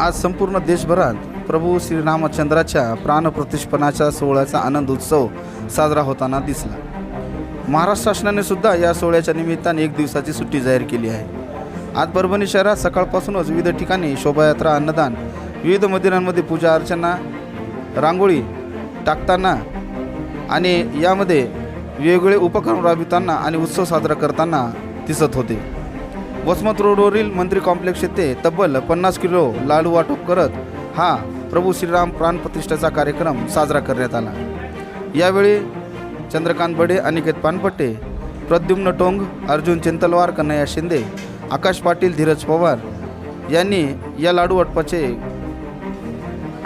आज संपूर्ण देशभरात प्रभू श्रीरामचंद्राच्या प्राणप्रतिष्ठापनाच्या सोहळ्याचा आनंद उत्सव साजरा होताना दिसला. महाराष्ट्र शासनाने सुद्धा या सोहळ्याच्या निमित्ताने एक दिवसाची सुट्टी जाहीर केली आहे. आज परभणी शहरात सकाळपासूनच विविध ठिकाणी शोभायात्रा अन्नदान विविध मंदिरांमध्ये पूजा अर्चना रांगोळी टाकताना आणि यामध्ये वेगवेगळे उपक्रम राबविताना आणि उत्सव साजरा करताना दिसत होते. वसमत रोडवरील मंत्री कॉम्प्लेक्स येथे तब्बल पन्नास किलो लाडू वाटप करत हा प्रभू श्रीराम प्राणप्रतिष्ठेचा कार्यक्रम साजरा करण्यात आला. यावेळी चंद्रकांत बडे अनिकेत पानपट्टे प्रद्युम्न टोंग अर्जुन चिंतलवार कन्हैया शिंदे आकाश पाटील धीरज पवार यांनी या लाडू वाटपाचे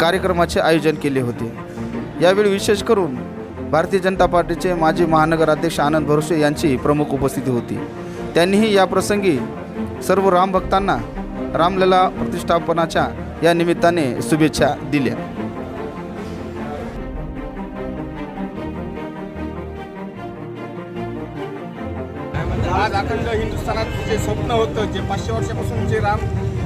कार्यक्रमाचे आयोजन केले होते. यावेळी विशेष करून भारतीय जनता पार्टीचे माजी महानगराध्यक्ष आनंद भरोसे यांची प्रमुख उपस्थिती होती. त्यांनीही या प्रसंगी सर्व रामभक्तांना रामलला प्रतिष्ठापनाच्या या निमित्ताने शुभेच्छा दिल्या. आज अखंड हिंदुस्थानात जे स्वप्न होतं जे पाचशे वर्षापासून जे राम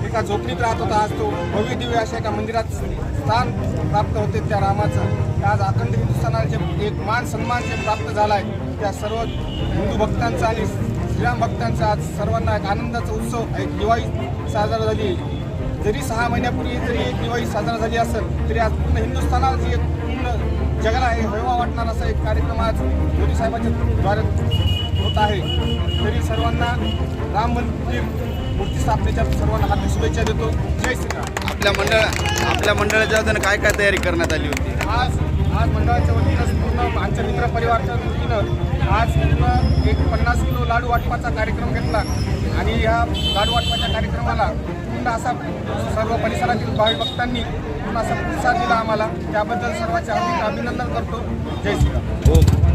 एका झोपडीत राहत होता आज तो भव्य दिव्य अशा एका मंदिरात स्थान प्राप्त होते त्या रामाचं. आज अखंड हिंदुस्थानाचे एक मान सन्मान जे प्राप्त झाला आहे त्या सर्व हिंदू भक्तांचा आणि श्रीराम भक्तांचा आज सर्वांना एक आनंदाचा उत्सव एक दिवाळी साजरा झाली. जरी सहा महिन्यापूर्वी जरी एक दिवाळी साजरा झाली असेल तरी आज पूर्ण हिंदुस्थानात एक पूर्ण जगाला हे हेवा वाटणार असा एक कार्यक्रम आज मोदी साहेबांच्या द्वारे होत आहे. तरी सर्वांना राम मंदिर मूर्ती स्थापनेच्या सर्वांना हार्दिक शुभेच्छा देतो. जय श्रीराम आपल्या मंडळ आपल्या मंडळाच्या वतीनं काय काय तयारी करण्यात आली होती? आज आज मंडळाच्या वतीनं पूर्ण आमच्या मित्र परिवाराच्या वतीनं आज एक पन्नास किलो लाडू वाटपाचा कार्यक्रम घेतला आणि ह्या लाडू वाटपाच्या कार्यक्रमाला पूर्ण असा सर्व परिसरातील भावी भक्तांनी पूर्ण असा प्रतिसाद दिला आम्हाला. त्याबद्दल सर्वांचे अभिनंदन करतो. जय श्रीराम. हो.